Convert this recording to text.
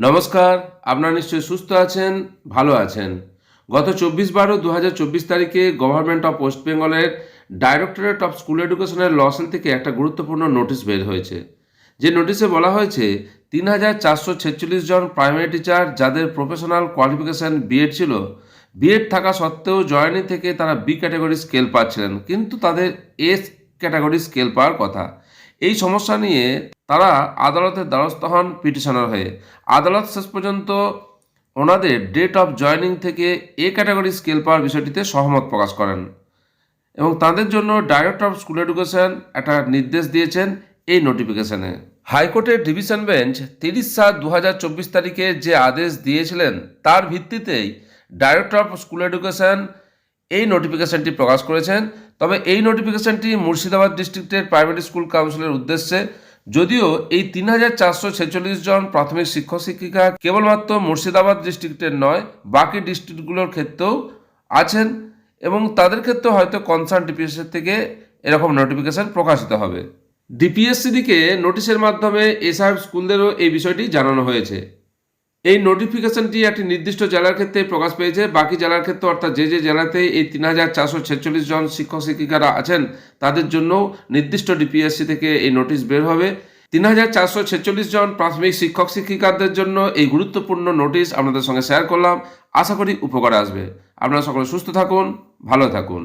নমস্কার, আপনারা নিশ্চয়ই সুস্থ আছেন, ভালো আছেন। গত চব্বিশ বারো দু তারিখে গভর্নমেন্ট অফ ওয়েস্ট বেঙ্গলের ডাইরেক্টরেট অফ স্কুল এডুকেশনের লসেল থেকে একটা গুরুত্বপূর্ণ নোটিশ বের হয়েছে। যে নোটিশে বলা হয়েছে, তিন হাজার চারশো ছেচল্লিশ জন প্রাইমারি টিচার যাদের প্রফেশনাল কোয়ালিফিকেশান বিএড ছিল বিএড থাকা সত্ত্বেও জয়েনি থেকে তারা বি ক্যাটাগরি স্কেল পাচ্ছিলেন। কিন্তু তাদের এস ক্যাটাগরি স্কেল পাওয়ার কথা। এই সমস্যা নিয়ে তারা আদালতের দ্বারস্থ হন পিটিশনার হয়ে। আদালত শেষ পর্যন্ত ওনাদের ডেট অফ জয়নিং থেকে এ ক্যাটাগরি স্কেল পাওয়ার বিষয়টিতে সহমত প্রকাশ করেন এবং তাদের জন্য ডাইরেক্টর অফ স্কুল এডুকেশন একটা নির্দেশ দিয়েছেন এই নোটিফিকেশনে হাইকোর্টের ডিভিশন বেঞ্চ তিরিশ সাত দু তারিখে যে আদেশ দিয়েছিলেন তার ভিত্তিতেই ডাইরেক্টর অফ স্কুল এডুকেশন এই নোটিফিকেশনটি প্রকাশ করেছেন। তবে এই নোটিফিকেশনটি মুর্শিদাবাদ ডিস্ট্রিক্টের প্রাইভেট স্কুল কাউন্সিলের উদ্দেশ্যে যদিও এই তিন হাজার চারশো ছেচল্লিশ জন প্রাথমিক শিক্ষক শিক্ষিকা কেবলমাত্র মুর্শিদাবাদ ডিস্ট্রিক্টের নয়, বাকি ডিস্ট্রিক্টগুলোর ক্ষেত্রেও আছেন এবং তাদের ক্ষেত্রেও হয়তো কনসার্ন ডিপিএসসি থেকে এরকম নোটিফিকেশন প্রকাশিত হবে। ডিপিএসসি দিকে নোটিশের মাধ্যমে এসআই স্কুলদেরও এই বিষয়টি জানানো হয়েছে। এই নোটিফিকেশনটি একটি নির্দিষ্ট জেলার ক্ষেত্রে প্রকাশ পেয়েছে। বাকি জেলার ক্ষেত্রে অর্থাৎ যে যে জেলাতে এই তিন হাজার চারশো ছেচল্লিশ জন শিক্ষক শিক্ষিকারা আছেন, তাদের জন্য নির্দিষ্ট ডিপিএসসি থেকে এই নোটিশ বের হবে। তিন হাজার চারশো ছেচল্লিশ জন প্রাথমিক শিক্ষক শিক্ষিকাদের জন্য এই গুরুত্বপূর্ণ নোটিশ আপনাদের সঙ্গে শেয়ার করলাম। আশা করি উপকারে আসবে। আপনারা সকলে সুস্থ থাকুন, ভালো থাকুন।